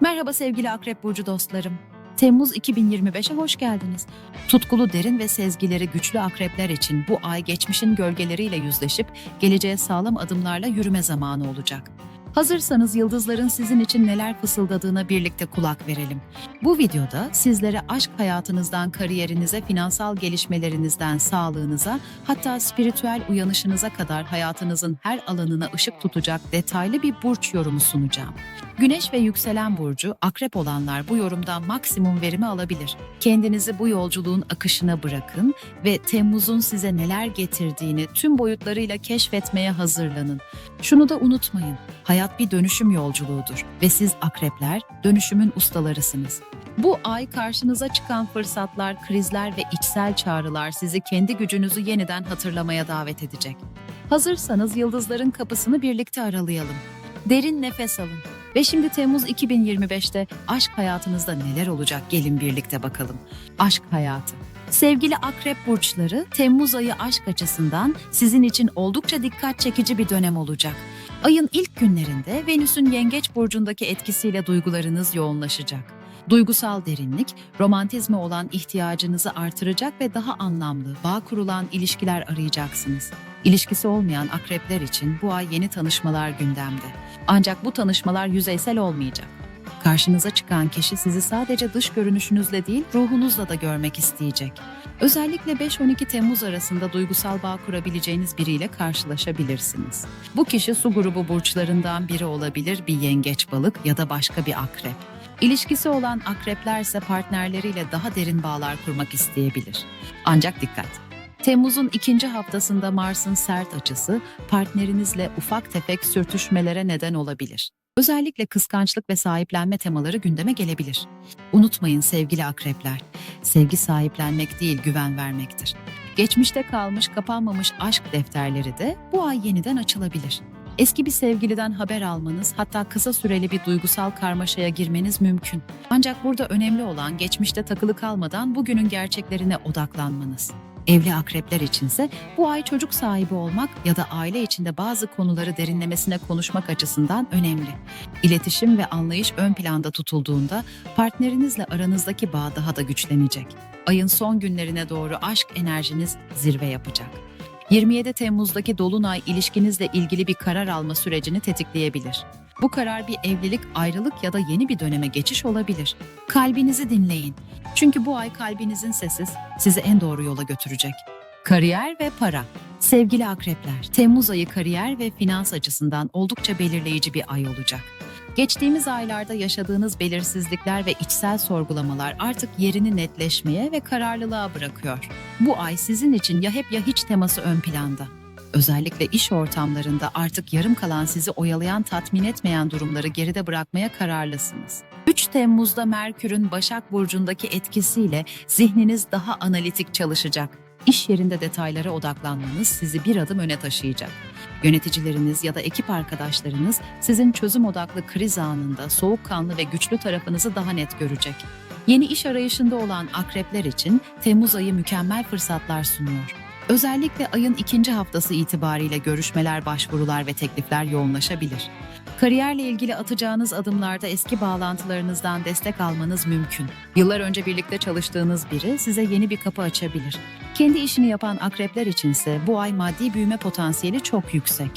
Merhaba sevgili Akrep Burcu dostlarım. Temmuz 2025'e hoş geldiniz. Tutkulu derin ve sezgileri güçlü akrepler için bu ay geçmişin gölgeleriyle yüzleşip geleceğe sağlam adımlarla yürüme zamanı olacak. Hazırsanız yıldızların sizin için neler fısıldadığına birlikte kulak verelim. Bu videoda sizlere aşk hayatınızdan kariyerinize, finansal gelişmelerinizden sağlığınıza, hatta spiritüel uyanışınıza kadar hayatınızın her alanına ışık tutacak detaylı bir burç yorumu sunacağım. Güneş ve yükselen burcu akrep olanlar bu yorumdan maksimum verimi alabilir. Kendinizi bu yolculuğun akışına bırakın ve Temmuz'un size neler getirdiğini tüm boyutlarıyla keşfetmeye hazırlanın. Şunu da unutmayın, hayat bir dönüşüm yolculuğudur ve siz akrepler dönüşümün ustalarısınız. Bu ay karşınıza çıkan fırsatlar, krizler ve içsel çağrılar sizi kendi gücünüzü yeniden hatırlamaya davet edecek. Hazırsanız yıldızların kapısını birlikte aralayalım. Derin nefes alın. Ve şimdi Temmuz 2025'te aşk hayatınızda neler olacak gelin birlikte bakalım. Aşk hayatı. Sevgili akrep burçları, Temmuz ayı aşk açısından sizin için oldukça dikkat çekici bir dönem olacak. Ayın ilk günlerinde Venüs'ün Yengeç burcundaki etkisiyle duygularınız yoğunlaşacak. Duygusal derinlik, romantizme olan ihtiyacınızı artıracak ve daha anlamlı, bağ kurulan ilişkiler arayacaksınız. İlişkisi olmayan akrepler için bu ay yeni tanışmalar gündemde. Ancak bu tanışmalar yüzeysel olmayacak. Karşınıza çıkan kişi sizi sadece dış görünüşünüzle değil, ruhunuzla da görmek isteyecek. Özellikle 5-12 Temmuz arasında duygusal bağ kurabileceğiniz biriyle karşılaşabilirsiniz. Bu kişi su grubu burçlarından biri olabilir, bir yengeç balık ya da başka bir akrep. İlişkisi olan akrepler ise partnerleriyle daha derin bağlar kurmak isteyebilir. Ancak dikkat! Temmuz'un ikinci haftasında Mars'ın sert açısı partnerinizle ufak tefek sürtüşmelere neden olabilir. Özellikle kıskançlık ve sahiplenme temaları gündeme gelebilir. Unutmayın sevgili akrepler, sevgi sahiplenmek değil güven vermektir. Geçmişte kalmış kapanmamış aşk defterleri de bu ay yeniden açılabilir. Eski bir sevgiliden haber almanız hatta kısa süreli bir duygusal karmaşaya girmeniz mümkün. Ancak burada önemli olan geçmişte takılı kalmadan bugünün gerçeklerine odaklanmanız. Evli akrepler içinse bu ay çocuk sahibi olmak ya da aile içinde bazı konuları derinlemesine konuşmak açısından önemli. İletişim ve anlayış ön planda tutulduğunda partnerinizle aranızdaki bağ daha da güçlenecek. Ayın son günlerine doğru aşk enerjiniz zirve yapacak. 27 Temmuz'daki dolunay ilişkinizle ilgili bir karar alma sürecini tetikleyebilir. Bu karar bir evlilik, ayrılık ya da yeni bir döneme geçiş olabilir. Kalbinizi dinleyin. Çünkü bu ay kalbinizin sesi sizi en doğru yola götürecek. Kariyer ve para. Sevgili akrepler, Temmuz ayı kariyer ve finans açısından oldukça belirleyici bir ay olacak. Geçtiğimiz aylarda yaşadığınız belirsizlikler ve içsel sorgulamalar artık yerini netleşmeye ve kararlılığa bırakıyor. Bu ay sizin için ya hep ya hiç teması ön planda. Özellikle iş ortamlarında artık yarım kalan sizi oyalayan tatmin etmeyen durumları geride bırakmaya kararlısınız. 3 Temmuz'da Merkür'ün Başak Burcu'ndaki etkisiyle zihniniz daha analitik çalışacak. İş yerinde detaylara odaklanmanız sizi bir adım öne taşıyacak. Yöneticileriniz ya da ekip arkadaşlarınız sizin çözüm odaklı kriz anında soğukkanlı ve güçlü tarafınızı daha net görecek. Yeni iş arayışında olan akrepler için Temmuz ayı mükemmel fırsatlar sunuyor. Özellikle ayın ikinci haftası itibariyle görüşmeler, başvurular ve teklifler yoğunlaşabilir. Kariyerle ilgili atacağınız adımlarda eski bağlantılarınızdan destek almanız mümkün. Yıllar önce birlikte çalıştığınız biri size yeni bir kapı açabilir. Kendi işini yapan akrepler içinse bu ay maddi büyüme potansiyeli çok yüksek.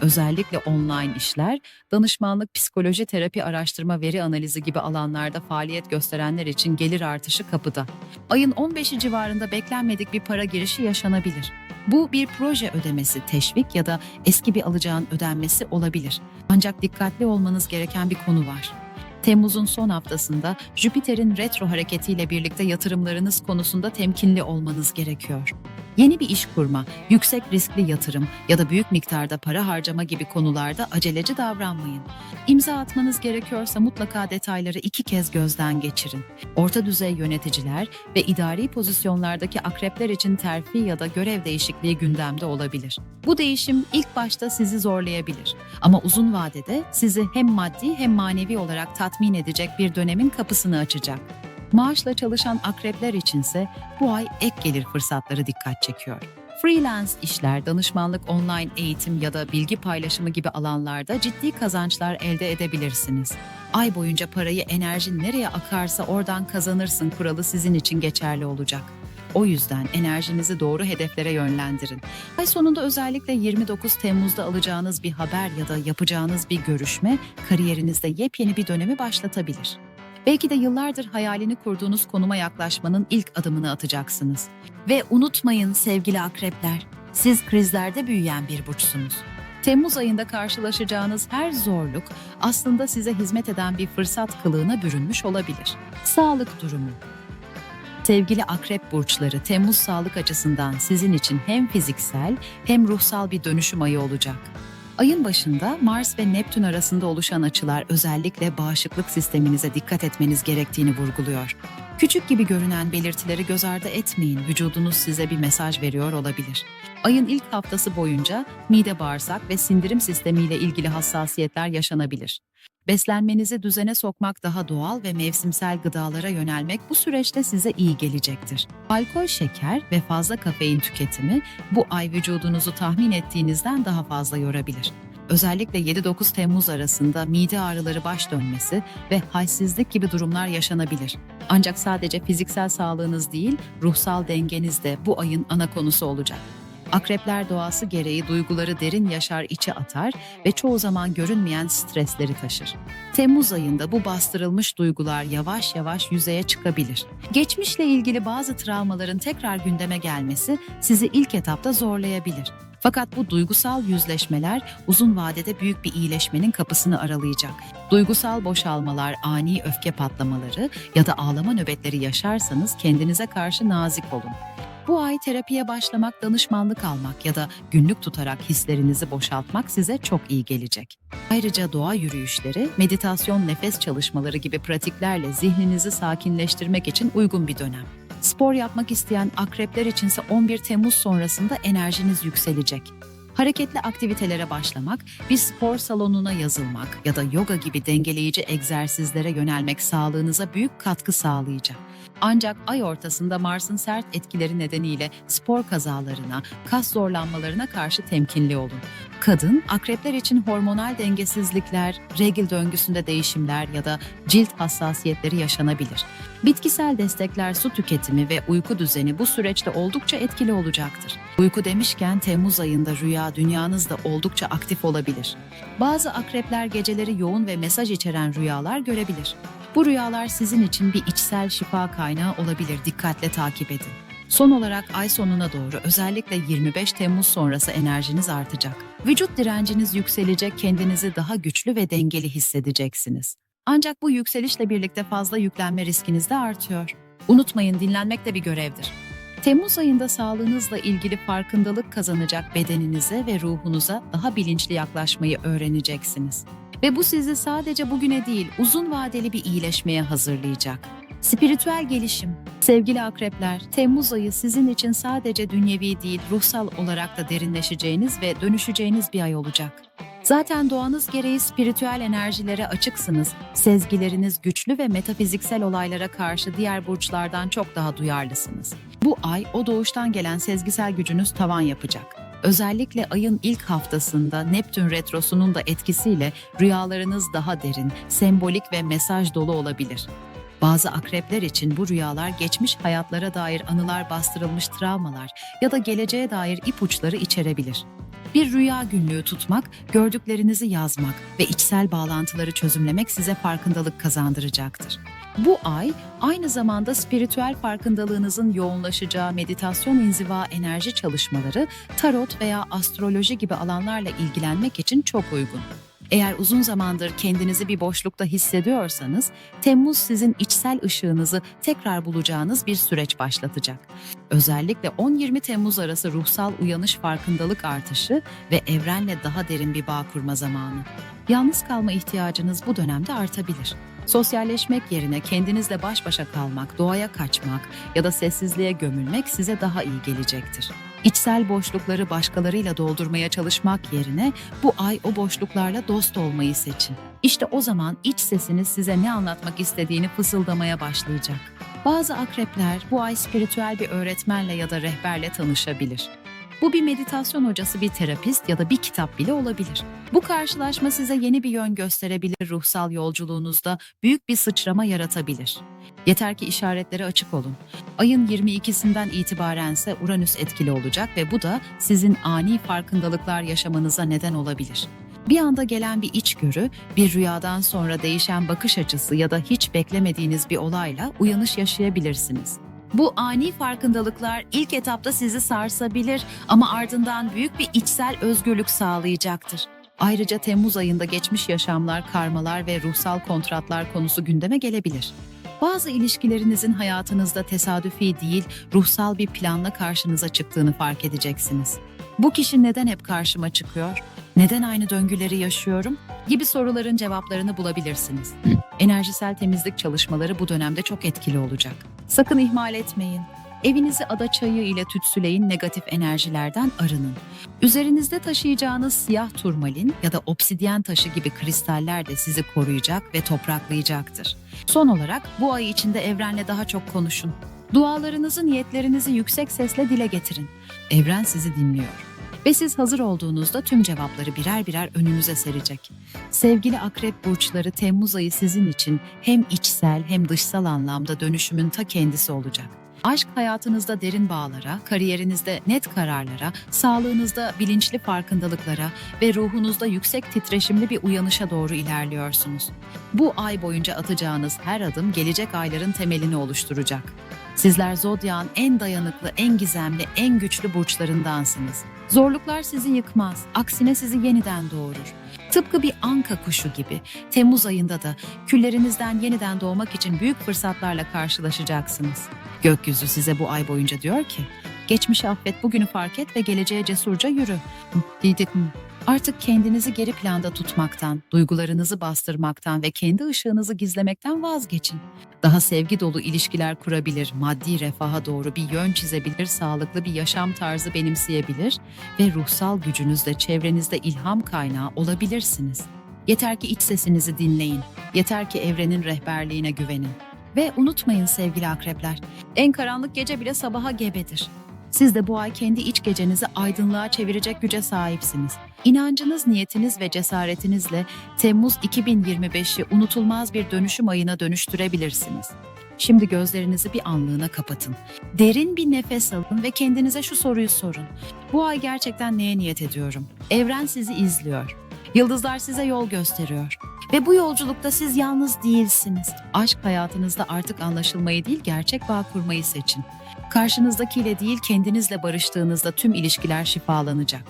Özellikle online işler, danışmanlık, psikoloji, terapi, araştırma, veri analizi gibi alanlarda faaliyet gösterenler için gelir artışı kapıda. Ayın 15'i civarında beklenmedik bir para girişi yaşanabilir. Bu bir proje ödemesi, teşvik ya da eski bir alacağın ödenmesi olabilir. Ancak dikkatli olmanız gereken bir konu var. Temmuz'un son haftasında Jüpiter'in retro hareketiyle birlikte yatırımlarınız konusunda temkinli olmanız gerekiyor. Yeni bir iş kurma, yüksek riskli yatırım ya da büyük miktarda para harcama gibi konularda aceleci davranmayın. İmza atmanız gerekiyorsa mutlaka detayları iki kez gözden geçirin. Orta düzey yöneticiler ve idari pozisyonlardaki akrepler için terfi ya da görev değişikliği gündemde olabilir. Bu değişim ilk başta sizi zorlayabilir ama uzun vadede sizi hem maddi hem manevi olarak tatmin edecek bir dönemin kapısını açacak. Maaşla çalışan akrepler içinse bu ay ek gelir fırsatları dikkat çekiyor. Freelance işler, danışmanlık, online eğitim ya da bilgi paylaşımı gibi alanlarda ciddi kazançlar elde edebilirsiniz. Ay boyunca parayı enerjin nereye akarsa oradan kazanırsın kuralı sizin için geçerli olacak. O yüzden enerjinizi doğru hedeflere yönlendirin. Ay sonunda özellikle 29 Temmuz'da alacağınız bir haber ya da yapacağınız bir görüşme kariyerinizde yepyeni bir dönemi başlatabilir. Belki de yıllardır hayalini kurduğunuz konuma yaklaşmanın ilk adımını atacaksınız. Ve unutmayın sevgili akrepler, siz krizlerde büyüyen bir burçsunuz. Temmuz ayında karşılaşacağınız her zorluk aslında size hizmet eden bir fırsat kılığına bürünmüş olabilir. Sağlık durumu Sevgili akrep burçları, Temmuz sağlık açısından sizin için hem fiziksel hem ruhsal bir dönüşüm ayı olacak. Ayın başında Mars ve Neptün arasında oluşan açılar özellikle bağışıklık sisteminize dikkat etmeniz gerektiğini vurguluyor. Küçük gibi görünen belirtileri göz ardı etmeyin, vücudunuz size bir mesaj veriyor olabilir. Ayın ilk haftası boyunca mide bağırsak ve sindirim sistemiyle ilgili hassasiyetler yaşanabilir. Beslenmenizi düzene sokmak daha doğal ve mevsimsel gıdalara yönelmek bu süreçte size iyi gelecektir. Alkol, şeker ve fazla kafein tüketimi bu ay vücudunuzu tahmin ettiğinizden daha fazla yorabilir. Özellikle 7-9 Temmuz arasında mide ağrıları baş dönmesi ve halsizlik gibi durumlar yaşanabilir. Ancak sadece fiziksel sağlığınız değil, ruhsal dengeniz de bu ayın ana konusu olacak. Akrepler doğası gereği duyguları derin yaşar içe atar ve çoğu zaman görünmeyen stresleri taşır. Temmuz ayında bu bastırılmış duygular yavaş yavaş yüzeye çıkabilir. Geçmişle ilgili bazı travmaların tekrar gündeme gelmesi sizi ilk etapta zorlayabilir. Fakat bu duygusal yüzleşmeler uzun vadede büyük bir iyileşmenin kapısını aralayacak. Duygusal boşalmalar, ani öfke patlamaları ya da ağlama nöbetleri yaşarsanız kendinize karşı nazik olun. Bu ay terapiye başlamak, danışmanlık almak ya da günlük tutarak hislerinizi boşaltmak size çok iyi gelecek. Ayrıca doğa yürüyüşleri, meditasyon, nefes çalışmaları gibi pratiklerle zihninizi sakinleştirmek için uygun bir dönem. Spor yapmak isteyen akrepler içinse 11 Temmuz sonrasında enerjiniz yükselecek. Hareketli aktivitelere başlamak, bir spor salonuna yazılmak ya da yoga gibi dengeleyici egzersizlere yönelmek sağlığınıza büyük katkı sağlayacak. Ancak ay ortasında Mars'ın sert etkileri nedeniyle spor kazalarına, kas zorlanmalarına karşı temkinli olun. Kadın, akrepler için hormonal dengesizlikler, regl döngüsünde değişimler ya da cilt hassasiyetleri yaşanabilir. Bitkisel destekler, su tüketimi ve uyku düzeni bu süreçte oldukça etkili olacaktır. Uyku demişken Temmuz ayında rüya dünyanızda oldukça aktif olabilir. Bazı akrepler geceleri yoğun ve mesaj içeren rüyalar görebilir. Bu rüyalar sizin için bir içsel şifa kaynağı olabilir. Dikkatle takip edin. Son olarak ay sonuna doğru özellikle 25 Temmuz sonrası enerjiniz artacak. Vücut direnciniz yükselecek, kendinizi daha güçlü ve dengeli hissedeceksiniz. Ancak bu yükselişle birlikte fazla yüklenme riskiniz de artıyor. Unutmayın dinlenmek de bir görevdir. Temmuz ayında sağlığınızla ilgili farkındalık kazanacak bedeninize ve ruhunuza daha bilinçli yaklaşmayı öğreneceksiniz. Ve bu sizi sadece bugüne değil, uzun vadeli bir iyileşmeye hazırlayacak. Spiritüel gelişim. Sevgili akrepler, Temmuz ayı sizin için sadece dünyevi değil, ruhsal olarak da derinleşeceğiniz ve dönüşeceğiniz bir ay olacak. Zaten doğanız gereği spiritüel enerjilere açıksınız. Sezgileriniz güçlü ve metafiziksel olaylara karşı diğer burçlardan çok daha duyarlısınız. Bu ay o doğuştan gelen sezgisel gücünüz tavan yapacak. Özellikle ayın ilk haftasında Neptün retrosunun da etkisiyle rüyalarınız daha derin, sembolik ve mesaj dolu olabilir. Bazı akrepler için bu rüyalar geçmiş hayatlara dair anılar bastırılmış travmalar ya da geleceğe dair ipuçları içerebilir. Bir rüya günlüğü tutmak, gördüklerinizi yazmak ve içsel bağlantıları çözümlemek size farkındalık kazandıracaktır. Bu ay aynı zamanda spiritüel farkındalığınızın yoğunlaşacağı meditasyon inziva enerji çalışmaları, tarot veya astroloji gibi alanlarla ilgilenmek için çok uygun. Eğer uzun zamandır kendinizi bir boşlukta hissediyorsanız, Temmuz sizin içsel ışığınızı tekrar bulacağınız bir süreç başlatacak. Özellikle 10-20 Temmuz arası ruhsal uyanış farkındalık artışı ve evrenle daha derin bir bağ kurma zamanı. Yalnız kalma ihtiyacınız bu dönemde artabilir. Sosyalleşmek yerine kendinizle baş başa kalmak, doğaya kaçmak ya da sessizliğe gömülmek size daha iyi gelecektir. İçsel boşlukları başkalarıyla doldurmaya çalışmak yerine bu ay o boşluklarla dost olmayı seçin. İşte o zaman iç sesiniz size ne anlatmak istediğini fısıldamaya başlayacak. Bazı akrepler bu ay spiritüel bir öğretmenle ya da rehberle tanışabilir. Bu bir meditasyon hocası, bir terapist ya da bir kitap bile olabilir. Bu karşılaşma size yeni bir yön gösterebilir, ruhsal yolculuğunuzda büyük bir sıçrama yaratabilir. Yeter ki işaretlere açık olun. Ayın 22'sinden itibarense Uranüs etkili olacak ve bu da sizin ani farkındalıklar yaşamanıza neden olabilir. Bir anda gelen bir içgörü, bir rüyadan sonra değişen bakış açısı ya da hiç beklemediğiniz bir olayla uyanış yaşayabilirsiniz. Bu ani farkındalıklar ilk etapta sizi sarsabilir ama ardından büyük bir içsel özgürlük sağlayacaktır. Ayrıca Temmuz ayında geçmiş yaşamlar, karmalar ve ruhsal kontratlar konusu gündeme gelebilir. Bazı ilişkilerinizin hayatınızda tesadüfi değil, ruhsal bir planla karşınıza çıktığını fark edeceksiniz. Bu kişi neden hep karşıma çıkıyor? Neden aynı döngüleri yaşıyorum? gibi soruların cevaplarını bulabilirsiniz. Enerjisel temizlik çalışmaları bu dönemde çok etkili olacak. Sakın ihmal etmeyin. Evinizi ada çayı ile tütsüleyin, negatif enerjilerden arının. Üzerinizde taşıyacağınız siyah turmalin ya da obsidyen taşı gibi kristaller de sizi koruyacak ve topraklayacaktır. Son olarak bu ay içinde evrenle daha çok konuşun. Dualarınızı, niyetlerinizi yüksek sesle dile getirin. Evren sizi dinliyor. Ve siz hazır olduğunuzda tüm cevapları birer birer önünüze serecek. Sevgili akrep burçları Temmuz ayı sizin için hem içsel hem dışsal anlamda dönüşümün ta kendisi olacak. Aşk hayatınızda derin bağlara, kariyerinizde net kararlara, sağlığınızda bilinçli farkındalıklara ve ruhunuzda yüksek titreşimli bir uyanışa doğru ilerliyorsunuz. Bu ay boyunca atacağınız her adım gelecek ayların temelini oluşturacak. Sizler zodyağın en dayanıklı, en gizemli, en güçlü burçlarındansınız. Zorluklar sizi yıkmaz, aksine sizi yeniden doğurur. Tıpkı bir anka kuşu gibi Temmuz ayında da küllerinizden yeniden doğmak için büyük fırsatlarla karşılaşacaksınız. Gökyüzü size bu ay boyunca diyor ki, geçmişi affet, bugünü fark et ve geleceğe cesurca yürü. Artık kendinizi geri planda tutmaktan, duygularınızı bastırmaktan ve kendi ışığınızı gizlemekten vazgeçin. Daha sevgi dolu ilişkiler kurabilir, maddi refaha doğru bir yön çizebilir, sağlıklı bir yaşam tarzı benimseyebilir ve ruhsal gücünüzle çevrenizde ilham kaynağı olabilirsiniz. Yeter ki iç sesinizi dinleyin. Yeter ki evrenin rehberliğine güvenin. Ve unutmayın sevgili akrepler, en karanlık gece bile sabaha gebedir. Siz de bu ay kendi iç gecenizi aydınlığa çevirecek güce sahipsiniz. İnancınız, niyetiniz ve cesaretinizle Temmuz 2025'i unutulmaz bir dönüşüm ayına dönüştürebilirsiniz. Şimdi gözlerinizi bir anlığına kapatın. Derin bir nefes alın ve kendinize şu soruyu sorun. Bu ay gerçekten neye niyet ediyorum? Evren sizi izliyor. Yıldızlar size yol gösteriyor. Ve bu yolculukta siz yalnız değilsiniz. Aşk hayatınızda artık anlaşılmayı değil gerçek bağ kurmayı seçin. Karşınızdakiyle değil kendinizle barıştığınızda tüm ilişkiler şifalanacak.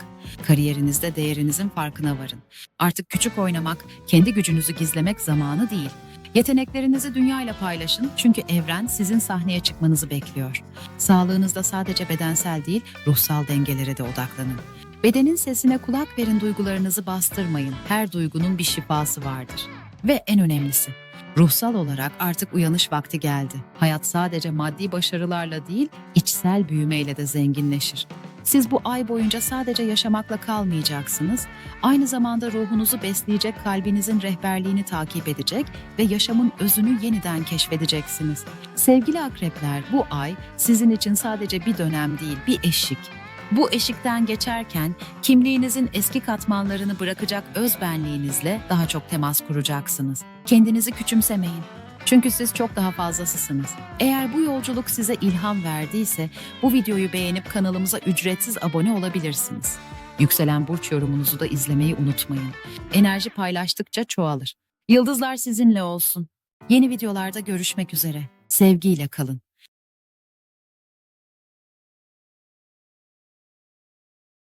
Kariyerinizde değerinizin farkına varın. Artık küçük oynamak, kendi gücünüzü gizlemek zamanı değil. Yeteneklerinizi dünyayla paylaşın çünkü evren sizin sahneye çıkmanızı bekliyor. Sağlığınızda sadece bedensel değil, ruhsal dengelere de odaklanın. Bedenin sesine kulak verin, duygularınızı bastırmayın. Her duygunun bir şifası vardır. Ve en önemlisi, ruhsal olarak artık uyanış vakti geldi. Hayat sadece maddi başarılarla değil, içsel büyümeyle de zenginleşir. Siz bu ay boyunca sadece yaşamakla kalmayacaksınız. Aynı zamanda ruhunuzu besleyecek kalbinizin rehberliğini takip edecek ve yaşamın özünü yeniden keşfedeceksiniz. Sevgili akrepler, bu ay sizin için sadece bir dönem değil, bir eşik. Bu eşikten geçerken kimliğinizin eski katmanlarını bırakacak özbenliğinizle daha çok temas kuracaksınız. Kendinizi küçümsemeyin. Çünkü siz çok daha fazlasısınız. Eğer bu yolculuk size ilham verdiyse bu videoyu beğenip kanalımıza ücretsiz abone olabilirsiniz. Yükselen burç yorumunuzu da izlemeyi unutmayın. Enerji paylaştıkça çoğalır. Yıldızlar sizinle olsun. Yeni videolarda görüşmek üzere. Sevgiyle kalın.